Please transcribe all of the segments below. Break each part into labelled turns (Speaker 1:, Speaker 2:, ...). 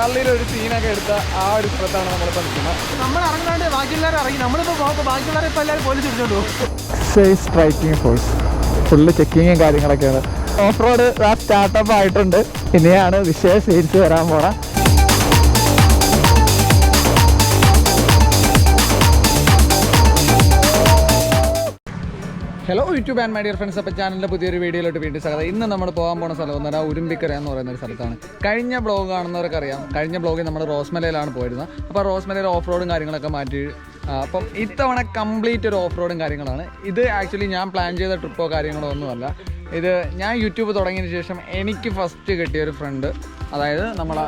Speaker 1: ചാർലിയുടെ ഒരു സീനൊക്കെ എടുത്ത ആ ഒരു സ്ഥലത്താണ് നമ്മളിപ്പോൾ നിൽക്കുന്നത്
Speaker 2: നമ്മൾ ഇറങ്ങാണ്ട് ബാക്കിയുള്ളവർ ഇറങ്ങി. നമ്മളിപ്പോ പോകുമ്പോൾ ബാക്കിയുള്ളവരെ ഇപ്പൊ എല്ലാവരും പോലീസ് പിടിച്ചോണ്ട്
Speaker 1: സ്ട്രൈക്കിംഗ് ഫോഴ്സ് ഫുള്ള് ചെക്കിങ്ങും കാര്യങ്ങളൊക്കെയാണ്. ഓഫ് റോഡ് സ്റ്റാർട്ടപ്പ് ആയിട്ടുണ്ട്. ഇനിയാണ് വിശേഷ സീരിച്ച് വരാൻ പോണ. Hello YouTube and my dear friends അപ്പോൾ ചാനലിന്റെ പുതിയൊരു വീഡിയോയിലോട്ട് വീണ്ടും സ്വാഗതം. ഇന്ന് നമ്മൾ പോകാൻ പോകുന്ന സ്ഥലം എന്ന് പറഞ്ഞാൽ ഉരുമ്പിക്കര എന്ന് പറയുന്ന ഒരു സ്ഥലത്താണ്. കഴിഞ്ഞ ബ്ലോഗ് കാണുന്നവർക്ക് അറിയാം കഴിഞ്ഞ ബ്ലോഗിൽ നമ്മൾ റോസ്മലയിലാണ് പോയിരുന്നത്. അപ്പോൾ റോസ്മലയിൽ ഓഫ് റോഡും കാര്യങ്ങളൊക്കെ മാറ്റി അപ്പം ഇത്തവണ കംപ്ലീറ്റ് ഒരു ഓഫ് റോഡും കാര്യങ്ങളാണ്. ഇത് ആക്ച്വലി ഞാൻ പ്ലാൻ ചെയ്ത ട്രിപ്പോ കാര്യങ്ങളോ ഒന്നുമല്ല. ഇത് ഞാൻ യൂട്യൂബ് തുടങ്ങിയതിന് ശേഷം എനിക്ക് ഫസ്റ്റ് കിട്ടിയ ഒരു ഫ്രണ്ട് അതായത് നമ്മളെ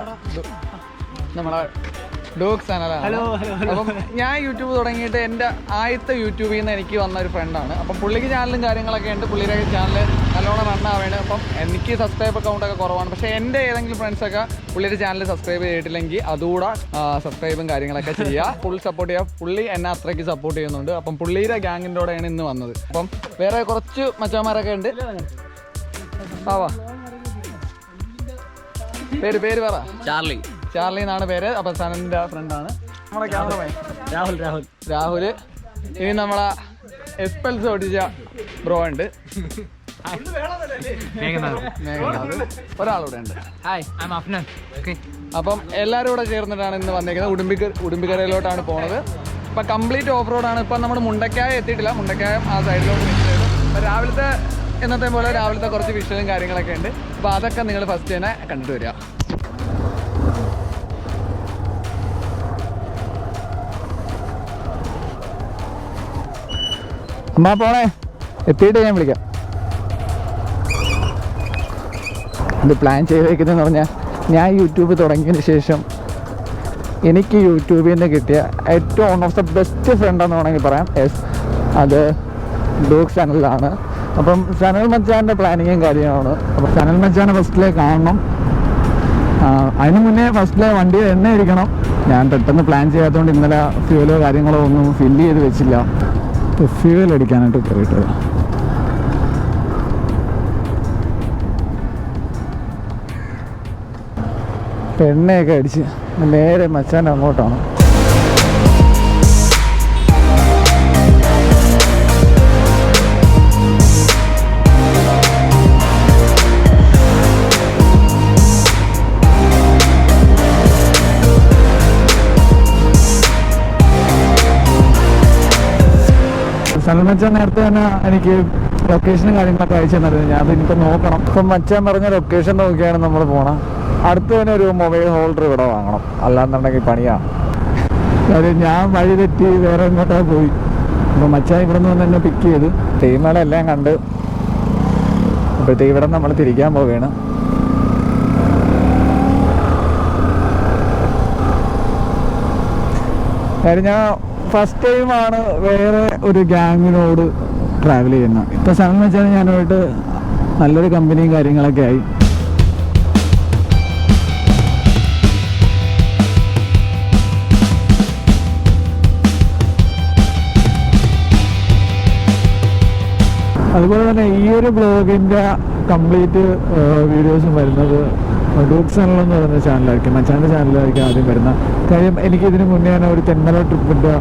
Speaker 1: നമ്മളെ ഡോഗ് ചാനലാണ് അപ്പം ഞാൻ യൂട്യൂബ് തുടങ്ങിയിട്ട് എന്റെ ആദ്യത്തെ യൂട്യൂബിൽ നിന്ന് എനിക്ക് വന്ന ഒരു ഫ്രണ്ടാണ് അപ്പം പുള്ളിക്ക് ചാനലും കാര്യങ്ങളൊക്കെ ഉണ്ട്. പുള്ളിയുടെ ചാനൽ നല്ലോണം റൺ ആവേണ്. അപ്പം എനിക്ക് സബ്സ്ക്രൈബ് അക്കൗണ്ട് ഒക്കെ കുറവാണ്. പക്ഷേ എന്റെ ഏതെങ്കിലും ഫ്രണ്ട്സൊക്കെ പുള്ളിയുടെ ചാനൽ സബ്സ്ക്രൈബ് ചെയ്തിട്ടില്ലെങ്കിൽ അതുകൂടെ സബ്സ്ക്രൈബും കാര്യങ്ങളൊക്കെ ചെയ്യുക ഫുൾ സപ്പോർട്ട് ചെയ്യുക പുള്ളി എന്നെ അത്രയ്ക്ക് സപ്പോർട്ട് ചെയ്യുന്നുണ്ട്. അപ്പം പുള്ളിയുടെ ഗ്യാങ്ങിന്റെ കൂടെയാണ് ഇന്ന് വന്നത്. അപ്പം വേറെ കുറച്ച് മച്ചാന്മാരൊക്കെ ഉണ്ട്. ആവാ വാ. പേര് പേര് പറ.
Speaker 2: ചാർലി.
Speaker 1: ചാർലി എന്നാണ് പേര് അപ്പൊ സനന്റെ ഫ്രണ്ടാണ് നമ്മുടെ ക്യാമറമാൻ
Speaker 2: രാഹുൽ രാഹുൽ.
Speaker 1: രാഹുൽ. ഇനി നമ്മളെ എസ്പെൽസ് ഓടിച്ച ബ്രോ ഉണ്ട്. ഒരാളൂടെ ഉണ്ട്.
Speaker 2: Hi I'm Afnan okay
Speaker 1: അപ്പം എല്ലാവരും കൂടെ ചേർന്നിട്ടാണ് ഇന്ന് വന്നേക്കുന്നത്. ഉടുമ്പിക്ക ഉടുമ്പിക്കരയിലോട്ടാണ് പോണത്. ഇപ്പം കംപ്ലീറ്റ് ഓഫ് റോഡാണ് ഇപ്പം നമ്മൾ മുണ്ടക്കായ എത്തിയിട്ടില്ല. മുണ്ടക്കായം ആ സൈഡിലോട്ട് അപ്പം രാവിലത്തെ എന്നത്തെ പോലെ രാവിലത്തെ കുറച്ച് വിഷലും കാര്യങ്ങളൊക്കെ ഉണ്ട്. അപ്പോൾ അതൊക്കെ നിങ്ങൾ ഫസ്റ്റ് തന്നെ കണ്ടിട്ട് വരിക. അമ്മ പോണേ. എത്തിയിട്ട് ഞാൻ വിളിക്കാം. ഇത് പ്ലാൻ ചെയ്തേക്കുന്നതെന്ന് പറഞ്ഞാൽ ഞാൻ യൂട്യൂബ് തുടങ്ങിയതിന് ശേഷം എനിക്ക് യൂട്യൂബിൽ നിന്ന് കിട്ടിയ ഏറ്റവും one of the best friend എന്ന് വേണമെങ്കിൽ പറയാം. യെസ് അത് ഡോഗ് ചാനലിലാണ് അപ്പം സനൽ മച്ചാന്റെ പ്ലാനിങ്ങും കാര്യമാണ് അപ്പം സനൽ മച്ചാനെ ഫസ്റ്റിലെ കാണണം. അതിന് മുന്നേ ഫസ്റ്റിലെ വണ്ടി എണ്ണ ഇരിക്കണം ഞാൻ പെട്ടെന്ന് പ്ലാൻ ചെയ്യാത്തതുകൊണ്ട് ഇന്നലെ ഫ്യൂലോ കാര്യങ്ങളോ ഒന്നും ഫില്ല് ചെയ്ത് വെച്ചില്ല. ഫ്യൂൽ അടിക്കാനായിട്ട് കയറിയിട്ട് എണ്ണയൊക്കെ അടിച്ച് നേരെ മച്ചാന്റെ അങ്ങോട്ടാണ്. മച്ചാൻ നേരത്തെ തന്നെ എനിക്ക് ലൊക്കേഷനും കാര്യങ്ങളൊക്കെ അയച്ചു തന്നിരുന്നു ഞാൻ അതിനിപ്പോൾ നോക്കണം. ഇപ്പം മച്ചാൻ പറഞ്ഞ ലൊക്കേഷൻ നോക്കിയാണ് നമ്മൾ പോണം. അടുത്ത് തന്നെ ഒരു മൊബൈൽ ഹോൾഡർ ഇവിടെ വാങ്ങണം. അല്ലാന്നുണ്ടെങ്കിൽ പണിയാണ് കാര്യം ഞാൻ വഴി തെറ്റി വേറെ എങ്ങോട്ടാ പോയി? അപ്പോൾ മച്ചാൻ ഇവിടെ നിന്ന് വന്ന് എന്നെ പിക്ക് ചെയ്ത്. ടീമുകളെല്ലാം കണ്ട് അപ്പോഴത്തേക്ക് ഇവിടെ നമ്മൾ തിരിക്കാൻ പോവുകയാണ്. കാര്യം ഞാൻ ഫസ്റ്റ് ടൈമാണ് വേറെ ഒരു ഗ്യാങ്ങിനോട് ട്രാവൽ ചെയ്യുന്നത്. ഇപ്പം സ്ഥലം വെച്ചാൽ ഞാനായിട്ട് നല്ലൊരു കമ്പനിയും കാര്യങ്ങളൊക്കെ ആയി. അതുപോലെ തന്നെ ഈ ഒരു ബ്ലോഗിന്റെ കംപ്ലീറ്റ് വീഡിയോസും വരുന്നത് ചാനൽ എന്ന് പറയുന്ന ചാനലായിരിക്കും മച്ചാന്റെ ചാനലായിരിക്കും ആദ്യം വരുന്ന. കാര്യം എനിക്ക് ഇതിന് മുന്നേ തന്നെ ഒരു തെന്മല ട്രിപ്പിന്റെ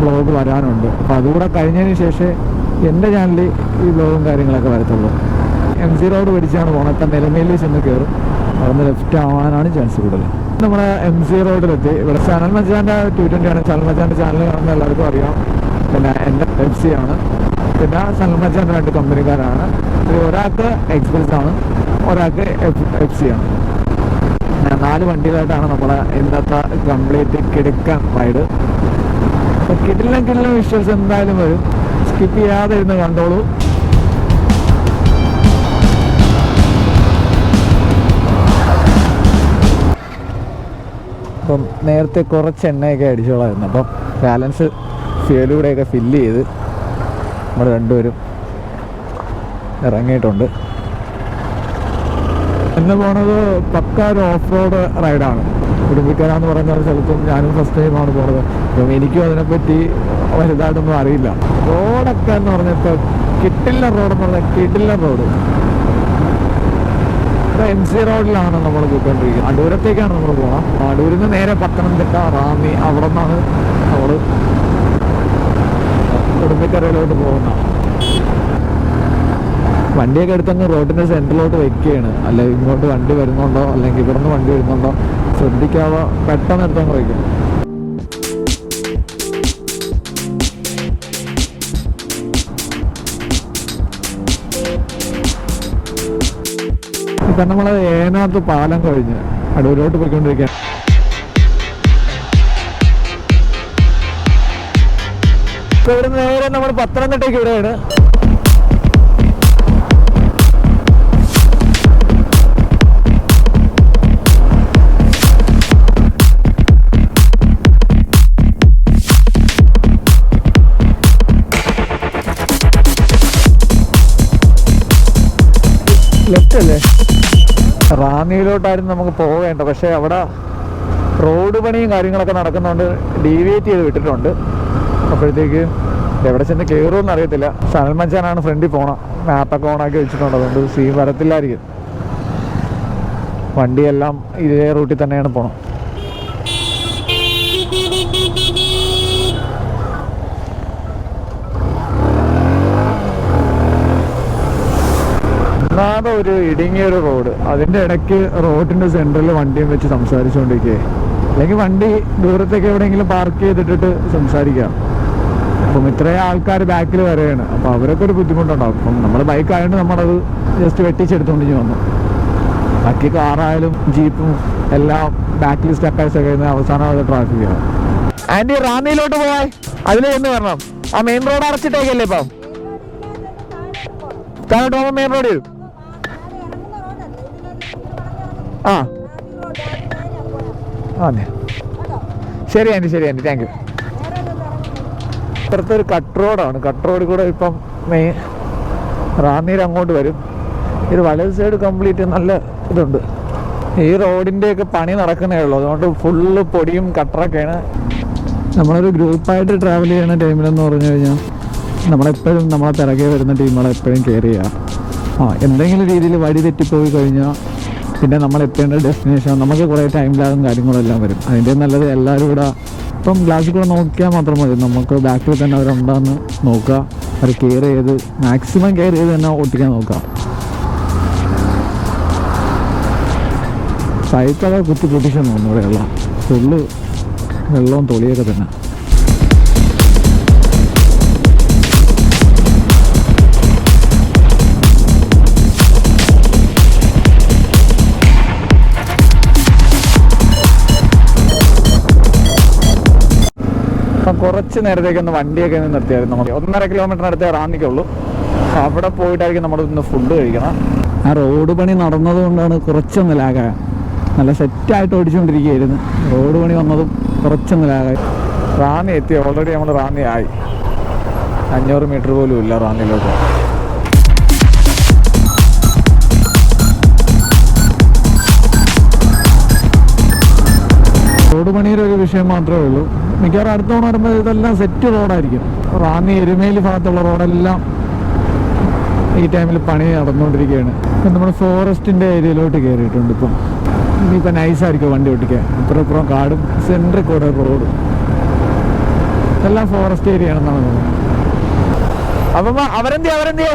Speaker 1: വ്ളോഗ് വരാനുണ്ട്. അപ്പോൾ അതുകൂടെ കഴിഞ്ഞതിന് ശേഷം എന്റെ ചാനലിൽ ഈ വ്ളോഗും കാര്യങ്ങളൊക്കെ വരത്തുള്ളൂ. എം സി റോഡ് പിടിച്ചാണ് പോണത്. ഇപ്പം നിലമേലിൽ ചെന്ന് കയറും അവിടുന്ന് ലെഫ്റ്റ് ആവാനാണ് ചാൻസ് കൂടുതൽ. നമ്മുടെ എം സി റോഡിലെത്തി ഇവിടെ സനൽ മച്ചാന്റെ ടു ട്വന്റി ആണ്. സനൽ മച്ചാന്റെ ചാനൽ കാണുന്ന എല്ലാവർക്കും അറിയാം. പിന്നെ എന്റെ എഫ് സി ആണ്. പിന്നെ സൽമച്ചാന്റെ രണ്ട് കമ്പനിക്കാരാണ് ഒരാൾക്ക് എക്സ്പ്രസ് ആണ്. ഒരാൾക്ക് എഫ് എഫ് സി ആണ്. നാല് വണ്ടികളായിട്ടാണ് നമ്മളെ ഇന്നത്തെ കംപ്ലീറ്റ് കിടക്കാൻ റൈഡ് അപ്പോൾ കിടിലും കിടിലും വിഷ്വൽസ് എന്തായാലും വരും. സ്കിപ്പ് ചെയ്യാതെ ഇരുന്ന് കണ്ടോളൂ. അപ്പം നേരത്തെ കുറച്ച് എണ്ണയൊക്കെ അടിച്ചോളായിരുന്നു. അപ്പം ബാലൻസ് ഫ്യൂലൂടെയൊക്കെ ഫില്ല് ചെയ്ത് നമ്മൾ രണ്ടുപേരും ഇറങ്ങിയിട്ടുണ്ട്. എന്ന് പോണത് പക്ക ഒരു ഓഫ് റോഡ് റൈഡാണ്. ഉടുമ്പിക്കര പറയുന്ന ഒരു സ്ഥലത്തും ഞാനും ഫസ്റ്റ് ടൈമാണ് പോണത്. അപ്പം എനിക്കും അതിനെപ്പറ്റി വലുതായിട്ടൊന്നും അറിയില്ല. റോഡൊക്കെ എന്ന് പറഞ്ഞപ്പോൾ കിട്ടില്ല റോഡ് എന്ന് പറഞ്ഞാൽ കിട്ടില്ല റോഡ്. എം സി റോഡിലാണ് നമ്മൾ പോയിക്കൊണ്ടിരിക്കുന്നത്. അടൂരത്തേക്കാണ് നമ്മൾ പോകണം അടൂരിൽ നിന്ന് നേരെ പത്തനംതിട്ട റാന്നി അവിടെ നിന്നാണ് നമ്മൾ ഉടുമ്പിക്കരയിലോട്ട് പോകുന്നത്. വണ്ടിയൊക്കെ എടുത്തങ്ങ് റോഡിന്റെ സെന്ററിലോട്ട് വെക്കുകയാണ്. അല്ല ഇങ്ങോട്ട് വണ്ടി വരുന്നുണ്ടോ? അല്ലെങ്കിൽ ഇവിടുന്ന് വണ്ടി വരുന്നുണ്ടോ? ശ്രദ്ധിക്കാതെ പെട്ടെന്ന് എടുത്തങ്ങ് വയ്ക്കും ഇപ്പം നമ്മൾ ഏനാത്ത് പാലം കഴിഞ്ഞ് അടൂരോട്ട് പോയിക്കൊണ്ടിരിക്കുക ഇപ്പൊ ഇവിടെ നേരെ നമ്മൾ പത്തനംതിട്ടയ്ക്ക് ഇവിടെയാണ്. ലെഫ്റ്റ് അല്ലേ? റാന്നിയിലോട്ടായിരുന്നു നമുക്ക് പോവേണ്ട പക്ഷേ അവിടെ റോഡ് പണിയും കാര്യങ്ങളൊക്കെ നടക്കുന്നതുകൊണ്ട് ഡീവിയേറ്റ് ചെയ്ത് വിട്ടിട്ടുണ്ട്. അപ്പോഴത്തേക്ക് എവിടെ ചെന്ന് കയറുമെന്ന് അറിയത്തില്ല. സനൽമച്ചാനാണ് ഫ്രണ്ടിൽ പോണം മാപ്പൊക്കെ ഓണാക്കി വെച്ചിട്ടുണ്ട്. അതുകൊണ്ട് സീൻ വരത്തില്ലായിരിക്കും. വണ്ടിയെല്ലാം ഇതേ റൂട്ടിൽ തന്നെയാണ് പോണം ഒന്നാമത് ഒരു ഇടുങ്ങിയ ഒരു റോഡ് അതിന്റെ ഇടയ്ക്ക് റോഡിന്റെ സെന്ററിൽ വണ്ടിയും വെച്ച് സംസാരിച്ചുകൊണ്ടിരിക്കേ അല്ലെങ്കിൽ വണ്ടി ദൂരത്തേക്ക് എവിടെയെങ്കിലും പാർക്ക് ചെയ്തിട്ടിട്ട് സംസാരിക്കാം. അപ്പം ഇത്രയും ആൾക്കാർ ബാക്കിൽ വരെയാണ്. അപ്പം അവരൊക്കെ ഒരു ബുദ്ധിമുട്ടുണ്ടാവും. അപ്പം നമ്മൾ ബൈക്ക് ആയതുകൊണ്ട് നമ്മളത് ജസ്റ്റ് വെട്ടിച്ചെടുത്തോണ്ടിഞ്ഞ് വന്നു ബാക്കി കാറായാലും ജീപ്പും എല്ലാം ബാക്കിൽ സ്റ്റക്കായി കഴിഞ്ഞ അവസാനം അത് ട്രാഫിക്കാണ് ആന്റി റാന്നിയിലോട്ട് പോയാൽ അതിൽ എന്ന് വരണം. ആ മെയിൻ റോഡ് അടച്ചിട്ടേക്കല്ലേ ഇപ്പം? മെയിൻ റോഡ് ആ. അതെ. ശരി ആന്റി ശരി ആന്റി. താങ്ക് യു ഇപ്പുറത്തെ ഒരു കട്ട് റോഡാണ് കട്ട് റോഡിൽ കൂടെ ഇപ്പം മെയിൻ റാന്നീര് അങ്ങോട്ട് വരും. ഇത് വലത് സൈഡ് കംപ്ലീറ്റ് നല്ല ഇതുണ്ട്. ഈ റോഡിന്റെയൊക്കെ പണി നടക്കുന്നേ ഉള്ളൂ. അതുകൊണ്ട് ഫുള്ള് പൊടിയും കട്ടറൊക്കെയാണ് നമ്മളൊരു ഗ്രൂപ്പായിട്ട് ട്രാവൽ ചെയ്യുന്ന ടൈമിലെന്ന് പറഞ്ഞു കഴിഞ്ഞാൽ നമ്മളെപ്പോഴും നമ്മളെ പിറകെ വരുന്ന ടീമുകളെപ്പോഴും കെയർ ചെയ്യുക. ആ എന്തെങ്കിലും രീതിയിൽ വഴി തെറ്റിപ്പോയി കഴിഞ്ഞാൽ പിന്നെ നമ്മൾ എത്തേണ്ട ഡെസ്റ്റിനേഷൻ നമുക്ക് കുറേ ടൈം ലാഗും കാര്യങ്ങളെല്ലാം വരും. അതിന്റെ നല്ലത് എല്ലാവരും കൂടെ ഇപ്പം ഗ്ലാസ്സിൽ കൂടെ നോക്കിയാൽ മാത്രം മതി. നമുക്ക് ബാക്കിൽ തന്നെ അവരുണ്ടാന്ന് നോക്കുക അവർ കെയർ ചെയ്ത് മാക്സിമം കെയർ ചെയ്ത് തന്നെ ഓട്ടിക്കാൻ നോക്കുക സൈക്കിളൊക്കെ കുത്തി പൊട്ടിച്ചെന്ന് തോന്നുന്നു ഇവിടെയുള്ള ഫുള്ള് വെള്ളവും തൊളിയൊക്കെ തന്നെ. കുറച്ച് നേരത്തേക്ക് ഒന്ന് വണ്ടിയൊക്കെ ഒന്ന് നിർത്തിയായിരുന്നു നമുക്ക് ഒന്നര കിലോമീറ്റർ അടുത്തേ റാന്നിക്കുള്ളൂ. അവിടെ പോയിട്ടായിരിക്കും നമ്മൾ ഇന്ന് ഫുഡ് കഴിക്കണം. ആ റോഡ് പണി നടന്നത് കൊണ്ടാണ് കുറച്ചൊന്ന് ലാഗായ നല്ല സെറ്റായിട്ട് ഓടിച്ചുകൊണ്ടിരിക്കുകയായിരുന്നു റോഡ് പണി വന്നതും കുറച്ചൊന്ന് ലാഗായി റാന്നി എത്തി. ഓൾറെഡി നമ്മൾ റാന്നി ആയി. അഞ്ഞൂറ് മീറ്റർ പോലും ഇല്ല റാന്നിയിലോട്ട്. റോഡ് പണിയുടെ ഒരു വിഷയം മാത്രമേ ഉള്ളൂ. മിക്കവാറും അടുത്ത തവണ വരുമ്പോൾ ഇതെല്ലാം സെറ്റ് റോഡായിരിക്കും റാന്നി എരുമേലി ഭാഗത്തുള്ള റോഡെല്ലാം ഈ ടൈമിൽ പണി നടന്നുകൊണ്ടിരിക്കുകയാണ്. ഇപ്പം നമ്മൾ ഫോറസ്റ്റിന്റെ ഏരിയയിലോട്ട് കയറിയിട്ടുണ്ട് ഇപ്പം. ഇനിയിപ്പോൾ നൈസായിരിക്കും വണ്ടി ഓട്ടിക്കാൻ. ഇപ്പുറപ്പുറം ഇപ്പുറം കാടും സെൻട്രിൽ കൂടെ റോഡ് എല്ലാം ഫോറസ്റ്റ് ഏരിയ ആണെന്നാണ് തോന്നുന്നത്. അപ്പം അവരെന്തിയാ അവരെന്തിയേ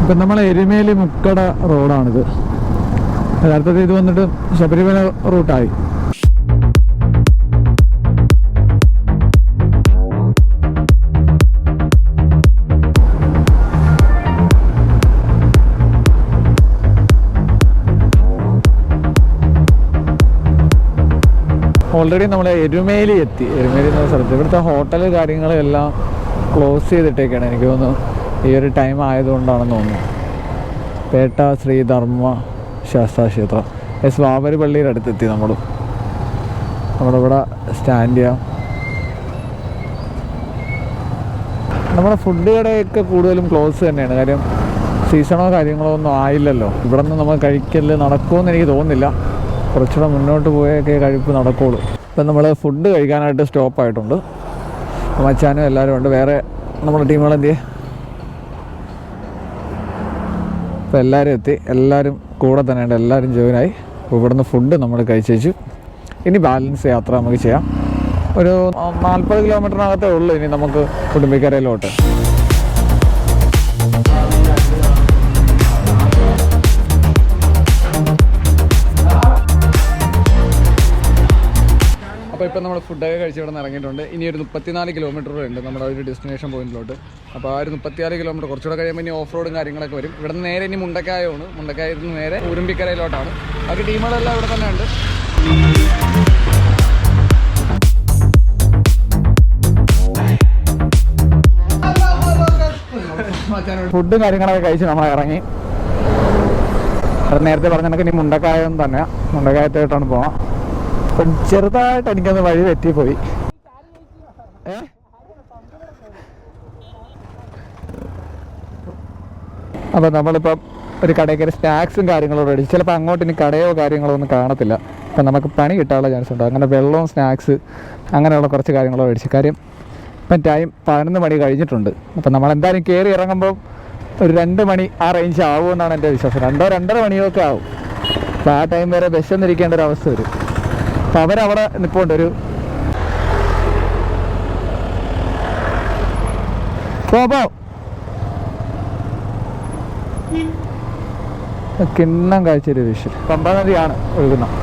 Speaker 1: ഇപ്പം നമ്മൾ എരുമേലി മുക്കട റോഡാണിത് യഥാർത്ഥത്തിൽ ഇത് വന്നിട്ട് ശബരിമല റൂട്ടായി. ഓൾറെഡി നമ്മൾ എരുമേലി എത്തി. എരുമേലി എന്ന സ്ഥലത്ത്. ഇവിടുത്തെ ഹോട്ടൽ കാര്യങ്ങളെല്ലാം ക്ലോസ് ചെയ്തിട്ടേക്കാണ്. എനിക്ക് തോന്നുന്നു ഈ ഒരു ടൈം ആയതുകൊണ്ടാണെന്ന് തോന്നുന്നു. പേട്ട ശ്രീധർമ്മ ശാസ്താക്ഷേത്രം. എസ് വാമര് പള്ളിയുടെ അടുത്തെത്തി നമ്മൾ നമ്മുടെ ഇവിടെ സ്റ്റാൻഡ് ചെയ്യാം. നമ്മുടെ ഫുഡ് കടയൊക്കെ കൂടുതലും ക്ലോസ് തന്നെയാണ്. കാര്യം സീസണോ കാര്യങ്ങളോ ഒന്നും ആയില്ലല്ലോ. ഇവിടെ നിന്ന് നമ്മൾ കഴിക്കൽ നടക്കുമെന്ന് എനിക്ക് തോന്നുന്നില്ല. കുറച്ചുകൂടെ മുന്നോട്ട് പോയൊക്കെ കഴിപ്പ് നടക്കുള്ളൂ. ഇപ്പം നമ്മൾ ഫുഡ് കഴിക്കാനായിട്ട് സ്റ്റോപ്പ് ആയിട്ടുണ്ട്. മച്ചാനും എല്ലാവരും ഉണ്ട്. വേറെ നമ്മുടെ ടീമുകൾ എന്ത് ചെയ്യും ഇപ്പം എല്ലാവരും എത്തി. എല്ലാവരും കൂടെ തന്നെ ഉണ്ട്. എല്ലാവരും ജോയിനായി അപ്പോൾ ഇവിടുന്ന് ഫുഡ് നമ്മൾ കഴിച്ചു ഇനി ബാലൻസ് യാത്ര നമുക്ക് ചെയ്യാം. ഒരു നാൽപ്പത് കിലോമീറ്ററിനകത്തേ ഉള്ളൂ ഇനി നമുക്ക് കുടുംബിക്കരയിലോട്ട് അപ്പോൾ ഇപ്പോൾ നമ്മൾ ഫുഡൊക്കെ കഴിച്ച് ഇവിടെ നിന്ന് ഇറങ്ങിയിട്ടുണ്ട്. ഇനി ഒരു മുപ്പത്തിനാല് കിലോമീറ്റർ ഉണ്ട് നമ്മുടെ ഒരു ഡെസ്റ്റിനേഷൻ പോയിന്റിലോട്ട് അപ്പോൾ ആ ഒരു മുപ്പത്തിനാല് കിലോമീറ്റർ കുറച്ചുകൂടെ കഴിയുമ്പോൾ ഇനി ഓഫ് റോഡും കാര്യങ്ങളൊക്കെ വരും. ഇവിടെ നിന്ന് നേരെ ഇനി മുണ്ടക്കായമാണ് മുണ്ടക്കായ നിന്ന് നേരെ ഉരുമ്പിക്കരയിലോട്ടാണ് ബാക്കി ടീമുകളെല്ലാം ഇവിടെ തന്നെ ഉണ്ട്. ഫുഡും കാര്യങ്ങളൊക്കെ കഴിച്ച് നമ്മൾ ഇറങ്ങി. നേരത്തെ പറഞ്ഞ കണക്ക് ഇനി മുണ്ടക്കായം തന്നെ. മുണ്ടക്കായത്തോട്ടാണ് പോവാം. അപ്പം ചെറുതായിട്ട് എനിക്കൊന്ന് വഴി തെറ്റിപ്പോയി. ഏ? അപ്പൊ നമ്മളിപ്പം ഒരു കടയിൽ കയറി സ്നാക്സും കാര്യങ്ങളും റെഡി ചിലപ്പോൾ അങ്ങോട്ട് ഇനി കടയോ കാര്യങ്ങളോ ഒന്നും കാണത്തില്ല. അപ്പം നമുക്ക് പണി കിട്ടാനുള്ള ചാൻസ് ഉണ്ട്. അങ്ങനെ വെള്ളവും സ്നാക്സ് അങ്ങനെയുള്ള കുറച്ച് കാര്യങ്ങളോ മേടിച്ചു കാര്യം ഇപ്പം ടൈം പതിനൊന്ന് മണി കഴിഞ്ഞിട്ടുണ്ട്. അപ്പം നമ്മൾ എന്തായാലും കയറി ഇറങ്ങുമ്പോൾ ഒരു രണ്ട് മണി ആ റേഞ്ച് ആവുമെന്നാണ് എന്റെ വിശ്വാസം. രണ്ടോ രണ്ടര മണിയൊക്കെ ആവും. അപ്പോൾ ആ ടൈം വരെ വിശന്നിരിക്കേണ്ട ഒരു അവസ്ഥ വരും. അപ്പം അവരവിടെ നിൽപ്പുണ്ട് ഒരു കിണ്ണം ഒരു വിഷയം പമ്പ നദിയാണ് ഒഴുകുന്നത്.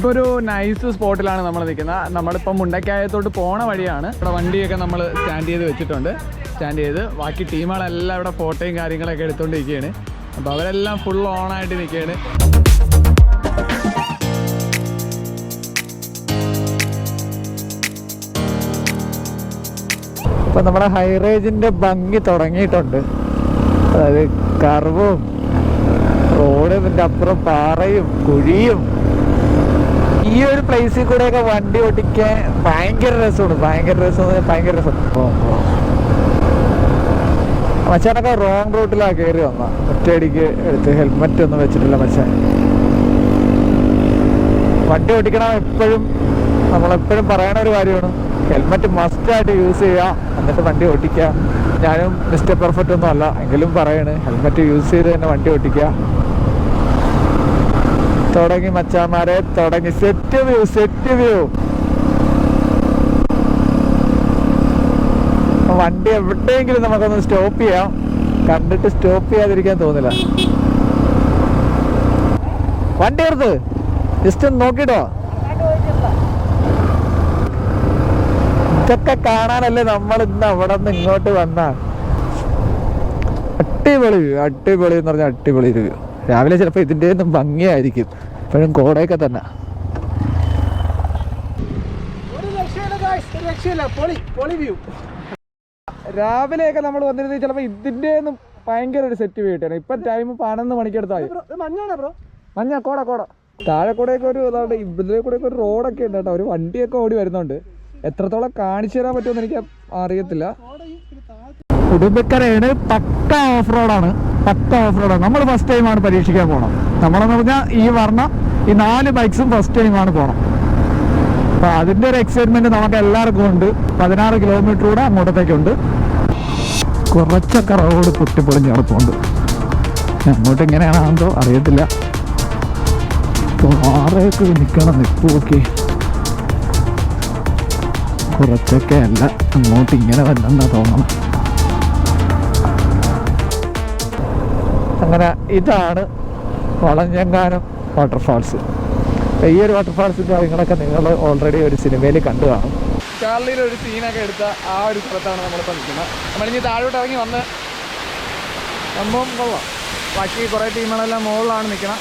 Speaker 1: ഇപ്പോൾ ഒരു നൈസ് സ്പോട്ടിലാണ് നമ്മൾ നിൽക്കുന്നത്. നമ്മളിപ്പോൾ മുണ്ടക്കായത്തോട്ട് പോണ വഴിയാണ്. ഇവിടെ വണ്ടിയൊക്കെ നമ്മൾ സ്റ്റാൻഡ് ചെയ്ത് വെച്ചിട്ടുണ്ട്. സ്റ്റാൻഡ് ചെയ്ത് ബാക്കി ടീമുകളെല്ലാം ഇവിടെ ഫോട്ടോയും കാര്യങ്ങളൊക്കെ എടുത്തുകൊണ്ടിരിക്കുകയാണ് അപ്പോൾ അവരെല്ലാം ഫുൾ ഓണായിട്ട് നിൽക്കുകയാണ് ഇപ്പം നമ്മുടെ ഹൈറേഞ്ചിന്റെ ഭംഗി തുടങ്ങിയിട്ടുണ്ട്. അതായത് കർവും റോഡ് ഇതിന്റെ അപ്പുറം പാറയും കുഴിയും ഈ ഒരു പ്ലേസിൽ കൂടെയൊക്കെ വണ്ടി ഓടിക്കാൻ ഭയങ്കര രസമാണ്. ഭയങ്കര രസം ഭയങ്കര രസം. മച്ചാനൊക്കെ റോങ് റൂട്ടിലാണ് കയറി വന്ന ഒറ്റയടിക്ക് എടുത്ത് ഹെൽമെറ്റ് ഒന്നും വെച്ചിട്ടില്ല മച്ചാൻ. വണ്ടി ഓടിക്കണം എപ്പോഴും നമ്മളെപ്പോഴും പറയണ ഒരു കാര്യമാണ്. ഹെൽമെറ്റ് മസ്റ്റായിട്ട് യൂസ് ചെയ്യുക എന്നിട്ട് വണ്ടി ഓടിക്കുക ഞാനും മിസ്റ്റർ പെർഫെക്റ്റ് ഒന്നും അല്ല. എങ്കിലും പറയണ് ഹെൽമെറ്റ് യൂസ് ചെയ്ത് തന്നെ വണ്ടി ഓടിക്കുക തുടങ്ങി മച്ചാമാരെ തുടങ്ങി സെറ്റ് വ്യൂ സെറ്റ് വ്യൂ വണ്ടി എവിടെയെങ്കിലും നമുക്കൊന്ന് സ്റ്റോപ്പ് ചെയ്യാം. കണ്ടിട്ട് സ്റ്റോപ്പ് ചെയ്യാതിരിക്കാൻ തോന്നില്ല. വണ്ടി എടുത്ത്. ജസ്റ്റ് ഒന്ന് നോക്കിട്ടോ. ഇതൊക്കെ കാണാനല്ലേ നമ്മൾ ഇന്ന് അവിടെ നിന്ന് ഇങ്ങോട്ട് വന്ന? അടിപൊളി വ്യൂ അടിപൊളി എന്ന് പറഞ്ഞാൽ അടിപൊളി വ്യൂ രാവിലെ ചിലപ്പോൾ ഇതിന്റെ ഒന്നും ഭംഗിയായിരിക്കും. ഇപ്പോഴും കോടയൊക്കെ തന്നെ.
Speaker 2: ഒരു രക്ഷയില്ല guys, ഒരു പൊളി പൊളി വ്യൂ
Speaker 1: രാവിലെയൊക്കെ നമ്മൾ വന്നിരുന്നത് ചിലപ്പോൾ ഇതിന്റെ ഒന്നും ഭയങ്കര ഒരു സെറ്റ് വീട്ടാണ് ഇപ്പം ടൈം പതിനൊന്ന് മണിക്കെടുത്തായി.
Speaker 2: മഞ്ഞാണ് ബ്രോ
Speaker 1: മഞ്ഞ കോട കോട. താഴെ കൂടെയൊക്കെ ഒരു ഇതാണ്ട് ഇതിലെ കൂടെയൊക്കെ ഒരു റോഡൊക്കെ ഉണ്ട് കേട്ടോ. ഒരു വണ്ടിയൊക്കെ ഓടി വരുന്നുണ്ട്. എത്രത്തോളം കാണിച്ചു തരാൻ പറ്റുമെന്ന് എനിക്ക് അറിയത്തില്ല. ഉടുമ്പക്കരയാണ് പക്ക ഓഫ് റോഡാണ് പക്ക ഓഫ് റോഡാണ് നമ്മൾ ഫസ്റ്റ് ടൈമാണ് പരീക്ഷിക്കാൻ പോകണം നമ്മളെന്ന് പറഞ്ഞാൽ ഈ പറഞ്ഞ ഈ നാല് ബൈക്സും ഫസ്റ്റ് ടൈമാണ് പോകണം അപ്പൊ അതിന്റെ ഒരു എക്സൈറ്റ്മെന്റ് നമുക്ക് എല്ലാവർക്കും ഉണ്ട്. പതിനാറ് കിലോമീറ്റർ കൂടെ അങ്ങോട്ടത്തേക്കുണ്ട് കുറച്ചൊക്കെ റോഡ് പൊട്ടിപ്പൊളിഞ്ഞ് കിടപ്പുണ്ട് അങ്ങോട്ട് എങ്ങനെയാണെന്തോ അറിയത്തില്ല. ആറേക്ക് നിൽക്കണം നിൽപ്പൊക്കെ കുറച്ചൊക്കെ അല്ല അങ്ങോട്ട് ഇങ്ങനെ വല്ലെന്നാ തോന്നണം. അങ്ങനെ ഇതാണ് വളഞ്ഞെങ്കാനം വാട്ടർഫാൾസ് ഈ ഒരു വാട്ടർഫാൾസിന്റെ കാര്യങ്ങളൊക്കെ നിങ്ങൾ ഓൾറെഡി ഒരു സിനിമയിൽ കണ്ടു കാണും. ചാർലിയിൽ ഒരു സീനൊക്കെ എടുത്ത ആ ഒരു സ്ഥലത്താണ് നമ്മൾ നമ്മളിപ്പോൾ നിൽക്കുന്നത് നമ്മളിനി താഴോട്ട് ഇറങ്ങി വന്ന് സംഭവം കൊള്ളാം. ബാക്കി കുറേ ടീമുകളെല്ലാം മുകളിലാണ് നിൽക്കണം.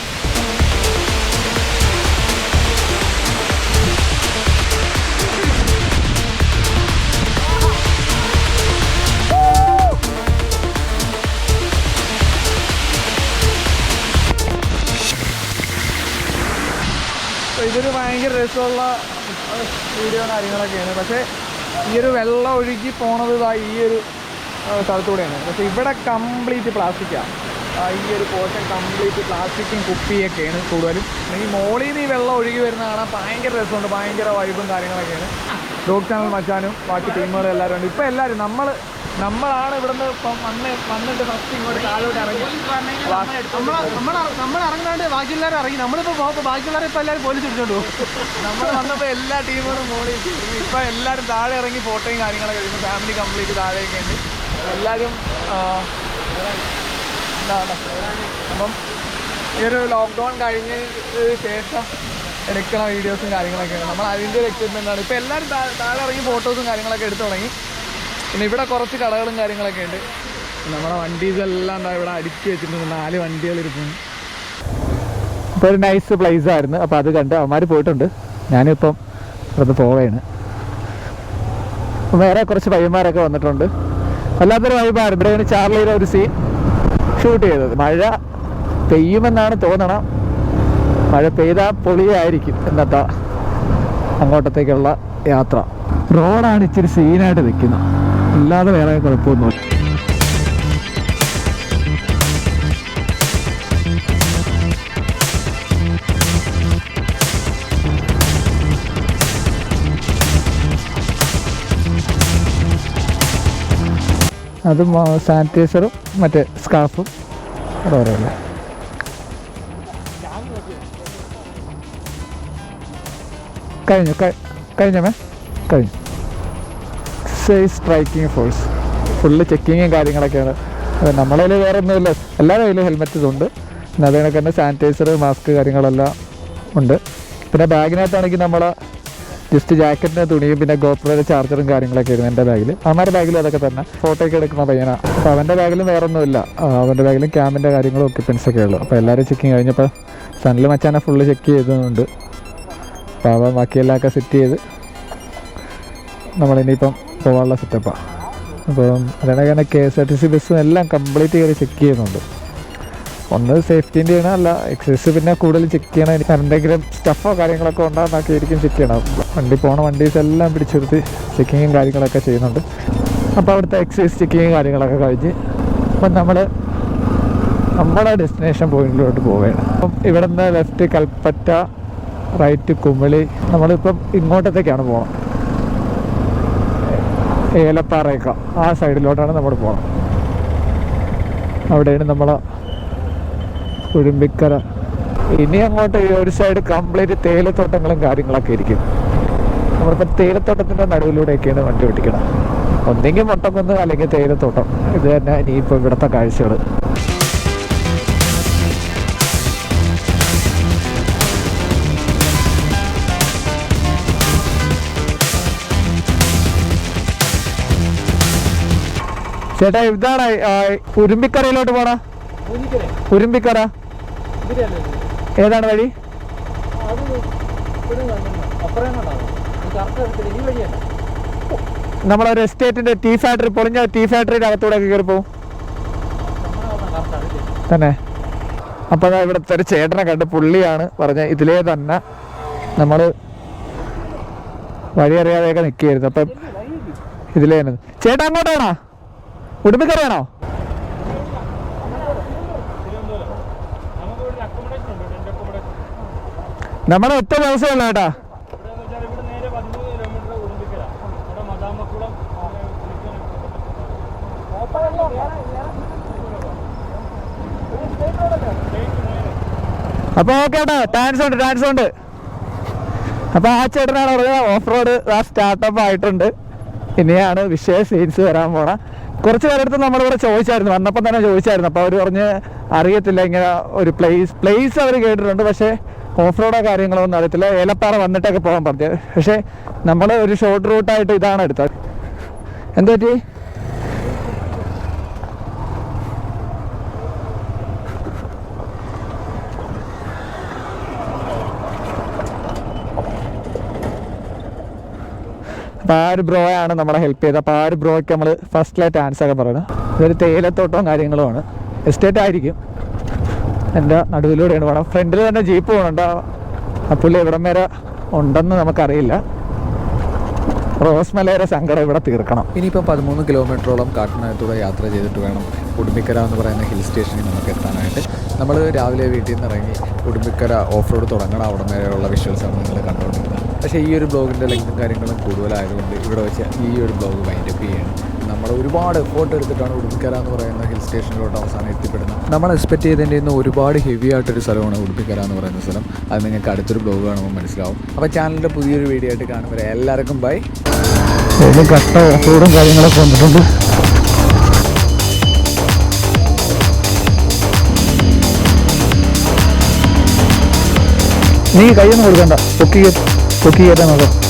Speaker 1: രസമുള്ള വീഡിയോ കാര്യങ്ങളൊക്കെയാണ്. പക്ഷേ ഈ ഒരു വെള്ളം ഒഴുകി പോണത് ഇതാ ഈ ഒരു സ്ഥലത്തൂടെയാണ്. പക്ഷേ ഇവിടെ കംപ്ലീറ്റ് പ്ലാസ്റ്റിക്കാണ് ഈ ഒരു പോർഷൻ കംപ്ലീറ്റ് പ്ലാസ്റ്റിക്കും കുപ്പിയൊക്കെയാണ് കൂടുതലും. ഈ മോളിൽ നിന്ന് ഈ വെള്ളം ഒഴുകി വരുന്ന കാണാൻ ഭയങ്കര രസമുണ്ട്. ഭയങ്കര വൈബും കാര്യങ്ങളൊക്കെയാണ്. ചാനൽ മച്ചാനും ബാക്കി ടീമുകളും എല്ലാവരും ഉണ്ട് ഇപ്പം എല്ലാവരും നമ്മൾ നമ്മളാണ് ഇവിടുന്ന് ഇപ്പം വന്ന് വന്നിട്ട് ഫസ്റ്റ് ഇങ്ങോട്ട് താഴോട്ട് ഇറങ്ങി.
Speaker 2: നമ്മൾ ഇറങ്ങാണ്ട് ബാക്കിയുള്ളവരെ ഇറങ്ങി. നമ്മളിപ്പോൾ പോകുമ്പോൾ ബാക്കിയുള്ളവരെ ഇപ്പൊ എല്ലാവരും പോലീസ് പിടിച്ചോണ്ട് പോകും.
Speaker 1: നമ്മൾ വന്നപ്പോൾ എല്ലാ ടീമുകളും മോളി ഇപ്പം എല്ലാവരും താഴെ ഇറങ്ങി ഫോട്ടോയും കാര്യങ്ങളൊക്കെ എടുക്കും ഫാമിലി കംപ്ലീറ്റ് താഴെയൊക്കെ ഉണ്ട്. എല്ലാവരും എന്താണ് അപ്പം ഈ ഒരു ലോക്ക്ഡൗൺ കഴിഞ്ഞ ശേഷം എടുക്കുന്ന വീഡിയോസും കാര്യങ്ങളൊക്കെയാണ് നമ്മൾ അതിന്റെ ഒരു എക്സൈറ്റ്മെന്റ് ആണ്. ഇപ്പോൾ എല്ലാവരും താഴെ ഇറങ്ങി ഫോട്ടോസും കാര്യങ്ങളൊക്കെ എടുത്തു തുടങ്ങി. പിന്നെ ഇവിടെ കുറച്ച് കടകളും കാര്യങ്ങളൊക്കെ ഉണ്ട്. നമ്മുടെ വണ്ടീസ് എല്ലാം ഇവിടെ അടുക്കി വെച്ചിട്ടുണ്ട്. നാല് വണ്ടികൾ ഇരിക്കുന്നു ഇപ്പൊ ഒരു നൈസ് പ്ലേസ് ആയിരുന്നു. അപ്പോൾ അത് കണ്ട് അവന്മാർ പോയിട്ടുണ്ട്. ഞാനിപ്പം ഇവിടുന്ന് പോവുകയാണ്. വേറെ കുറച്ച് പയ്യന്മാരൊക്കെ വന്നിട്ടുണ്ട്. വല്ലാത്തൊരു വൈബായിരുന്നു ഇവിടെയാണ് ചാർലിയുടെ ഒരു സീൻ ഷൂട്ട് ചെയ്തത്. മഴ പെയ്യുമെന്നാണ് തോന്നണം. മഴ പെയ്താൽ പൊളിയായിരിക്കും ഇന്നത്തെ അങ്ങോട്ടത്തേക്കുള്ള യാത്ര. റോഡാണ് ഇച്ചിരി സീനായിട്ട് നിൽക്കുന്നത്. അല്ലാതെ വേറെ കുഴപ്പമൊന്നുമില്ല അത് സാനിറ്റൈസറും മറ്റേ സ്കാർഫും ഓരോല്ല കഴിഞ്ഞു കഴിഞ്ഞ കഴിഞ്ഞമേ കഴിഞ്ഞു. സേഫ് സ്ട്രൈക്കിംഗ് ഫോഴ്സ് ഫുള്ള് ചെക്കിങ്ങും കാര്യങ്ങളൊക്കെയാണ്. നമ്മളെ കയ്യിൽ വേറെ ഒന്നുമില്ല എല്ലാവരുടെ കയ്യിലും ഹെൽമെറ്റ് ഇതുണ്ട് പിന്നെ അത് കണക്ക് തന്നെ സാനിറ്റൈസർ മാസ്ക് കാര്യങ്ങളെല്ലാം ഉണ്ട്. പിന്നെ ബാഗിനകത്താണെങ്കിൽ നമ്മൾ ജസ്റ്റ് ജാക്കറ്റിന്റെ തുണിയും പിന്നെ ഗോപ്രയുടെ ചാർജറും കാര്യങ്ങളൊക്കെ ആയിരുന്നു എന്റെ ബാഗിൽ അമ്മയുടെ ബാഗിൽ അതൊക്കെ തന്നെ. ഫോട്ടോ ഒക്കെ എടുക്കുന്ന പയ്യനാണ് അപ്പോൾ അവന്റെ ബാഗിലും വേറെ ഒന്നുമില്ല അവന്റെ ബാഗിലും ക്യാമ്പിന്റെ കാര്യങ്ങളും ഒക്കെ ഉള്ളു. അപ്പോൾ എല്ലാവരും ചെക്കിങ് കഴിഞ്ഞപ്പോൾ സണ്ണിൽ മച്ചാനെ ഫുള്ള് ചെക്ക് ചെയ്തതുകൊണ്ട് അപ്പോൾ അവൻ ബാക്കിയെല്ലാം ഒക്കെ സെറ്റ് ചെയ്ത്. നമ്മളിനിയിപ്പം പോകാനുള്ള സെറ്റപ്പാണ് അപ്പം അതാണ് തന്നെ K S R T C ബസ്സും എല്ലാം കംപ്ലീറ്റ് കയറി ചെക്ക് ചെയ്യുന്നുണ്ട്. ഒന്ന് സേഫ്റ്റീന്റെ ആണ് അല്ല എക്സസ് പിന്നെ കൂടുതൽ ചെക്ക് ചെയ്യണം. എന്തെങ്കിലും സ്റ്റഫോ കാര്യങ്ങളൊക്കെ ഉണ്ടാകുന്നൊക്കെ ആയിരിക്കും ചെക്ക് ചെയ്യണം. വണ്ടി പോണ വണ്ടീസ് എല്ലാം പിടിച്ചെടുത്ത് ചെക്കിങ്ങും കാര്യങ്ങളൊക്കെ ചെയ്യുന്നുണ്ട്. അപ്പോൾ അവിടുത്തെ എക്സൈസ് ചെക്കിങ്ങും കാര്യങ്ങളൊക്കെ കഴിഞ്ഞ് അപ്പം നമ്മൾ നമ്മുടെ ഡെസ്റ്റിനേഷൻ പോയിന്റിലോട്ട് പോവുകയാണ്. അപ്പം ഇവിടെ നിന്ന് ലെഫ്റ്റ് കൽപ്പറ്റ റൈറ്റ് കുമിളി നമ്മളിപ്പം ഇങ്ങോട്ടത്തേക്കാണ് പോകണം ഏലപ്പാറയൊക്കെ ആ സൈഡിലോട്ടാണ് നമ്മൾ പോകണം അവിടെയാണ് നമ്മളെ കുഴിമ്പിക്കര ഇനി അങ്ങോട്ട് ഒരു സൈഡ് കംപ്ലീറ്റ് തേയിലത്തോട്ടങ്ങളും കാര്യങ്ങളൊക്കെ ഇരിക്കും. നമ്മളിപ്പോൾ തേയിലത്തോട്ടത്തിന്റെ നടുവിലൂടെയൊക്കെയാണ് വണ്ടി ഓടിക്കണം ഒന്നെങ്കിൽ മുട്ടക്കുന്ന് അല്ലെങ്കിൽ തേയിലത്തോട്ടം. ഇത് തന്നെ ഇനിയിപ്പോൾ ഇവിടുത്തെ കാഴ്ചകൾ ചേട്ടാ ഇതാണ് ഉരുമ്പിക്കരയിലോട്ട് പോണ? ഉരുമ്പിക്കര. ഏതാണ് വഴി? നമ്മളൊരു എസ്റ്റേറ്റിന്റെ ടീ ഫാക്ടറി പൊളിഞ്ഞ ടീ ഫാക്ടറിയുടെ അകത്തൂടെ ഒക്കെ കയറി പോകും തന്നെ. അപ്പോൾ ഇവിടുത്തെ ഒരു ചേട്ടനെ കണ്ട് പുള്ളിയാണ് പറഞ്ഞ ഇതിലേ തന്നെ നമ്മൾ വഴി അറിയാതെയൊക്കെ നിൽക്കുകയായിരുന്നു അപ്പം ഇതിലേ തന്നെ. ചേട്ടാ അങ്ങോട്ടാണോ ഉടുമ്പിക്കറിയാണോ? നമ്മുടെ ഒറ്റ ദിവസമേ ഉള്ളൂ കേട്ടാ. അപ്പൊ ഓക്കെ ടാൻസ് ഉണ്ട് ടാൻസ് ഉണ്ട്. അപ്പൊ ആ ചേട്ടനാണ് പറഞ്ഞത് ഓഫ് റോഡ് സ്റ്റാർട്ടപ്പ് ആയിട്ടുണ്ട്. ഇനിയാണ് വിശേഷ സീൻസ് വരാൻ പോണ. കുറച്ച് പേരെടുത്ത് നമ്മളിവിടെ ചോദിച്ചായിരുന്നു. വന്നപ്പം തന്നെ ചോദിച്ചായിരുന്നു. അപ്പോൾ അവർ പറഞ്ഞ് അറിയത്തില്ല ഇങ്ങനെ ഒരു പ്ലേസ് പ്ലേസ് അവർ കേട്ടിട്ടുണ്ട്. പക്ഷേ ഓഫ് റോഡോ കാര്യങ്ങളോ ഒന്നും അറിയത്തില്ല. ഏലപ്പാറ വന്നിട്ടൊക്കെ പോകാൻ പറഞ്ഞത് പക്ഷേ നമ്മൾ ഒരു ഷോർട്ട് റൂട്ടായിട്ട് ഇതാണ് എടുത്തത്. എന്താ പറ്റി അപ്പോൾ ആ ഒരു ബ്രോ ആണ് നമ്മളെ ഹെൽപ്പ് ചെയ്തത്. അപ്പോൾ ആ ഒരു ബ്രോയ്ക്ക് നമ്മൾ ഫസ്റ്റ് ലൈറ്റ് ആൻസർ ഒക്കെ പറയുന്നത് ഇതൊരു തേയിലത്തോട്ടവും കാര്യങ്ങളുമാണ്. എസ്റ്റേറ്റ് ആയിരിക്കും. എന്റെ നടുവിലൂടെയാണ്. പോകണം ഫ്രണ്ടിൽ തന്നെ ജീപ്പ് പോകുന്നുണ്ട് ആ പുള്ളി ഇവിടം വരെ ഉണ്ടെന്ന് നമുക്കറിയില്ല. റോസ്മലയുടെ സങ്കടം ഇവിടെ തീർക്കണം. ഇനിയിപ്പോൾ പതിമൂന്ന് കിലോമീറ്ററോളം കാട്ടിനകത്തൂടെ യാത്ര ചെയ്തിട്ട് വേണം ഉടുമ്പിക്കര എന്ന് പറയുന്ന ഹിൽ സ്റ്റേഷനിൽ നമുക്ക് എത്താനായിട്ട്. നമ്മൾ രാവിലെ വീട്ടിൽ നിന്ന് ഇറങ്ങി ഉടുമ്പിക്കര ഓഫ് റോഡ് തുടങ്ങണം. അവിടെ വരെയുള്ള വിഷ്വൽസാണ് നിങ്ങൾ കണ്ടുകൊണ്ടിരുന്നത്. പക്ഷേ ഈ ഒരു ബ്ലോഗിന്റെ ലെങ്തും കാര്യങ്ങളും കൂടുതലായതുകൊണ്ട് ഇവിടെ വെച്ച് ഈ ഒരു ബ്ലോഗ് വൈൻഡ് അപ്പ് ചെയ്യണം. നമ്മൾ ഒരുപാട് എഫോർട്ട് എടുത്തിട്ടാണ് ഉടുമ്പിക്കര എന്ന് പറയുന്ന ഹിൽ സ്റ്റേഷനിലോട്ട് അവസാനം എത്തിപ്പെടുന്നത്. നമ്മൾ എക്സ്പെക്ട് ചെയ്തതിന്റെ ഇന്ന് ഒരുപാട് ഹെവി ആയിട്ടൊരു സ്ഥലമാണ് ഉടുമ്പിക്കര എന്ന് പറയുന്ന സ്ഥലം. അത് നിങ്ങൾക്ക് അടുത്തൊരു ബ്ലോഗ് കാണുമ്പോൾ മനസ്സിലാവും. അപ്പോൾ ചാനലിന്റെ പുതിയൊരു വീഡിയോ ആയിട്ട് കാണുമ്പോൾ എല്ലാവർക്കും ബൈ കട്ട കാര്യങ്ങളൊക്കെ വന്നിട്ടുണ്ട്. നീ കൈയൊന്നും കൊടുക്കണ്ട. പൊക്കി कुटी है मतलब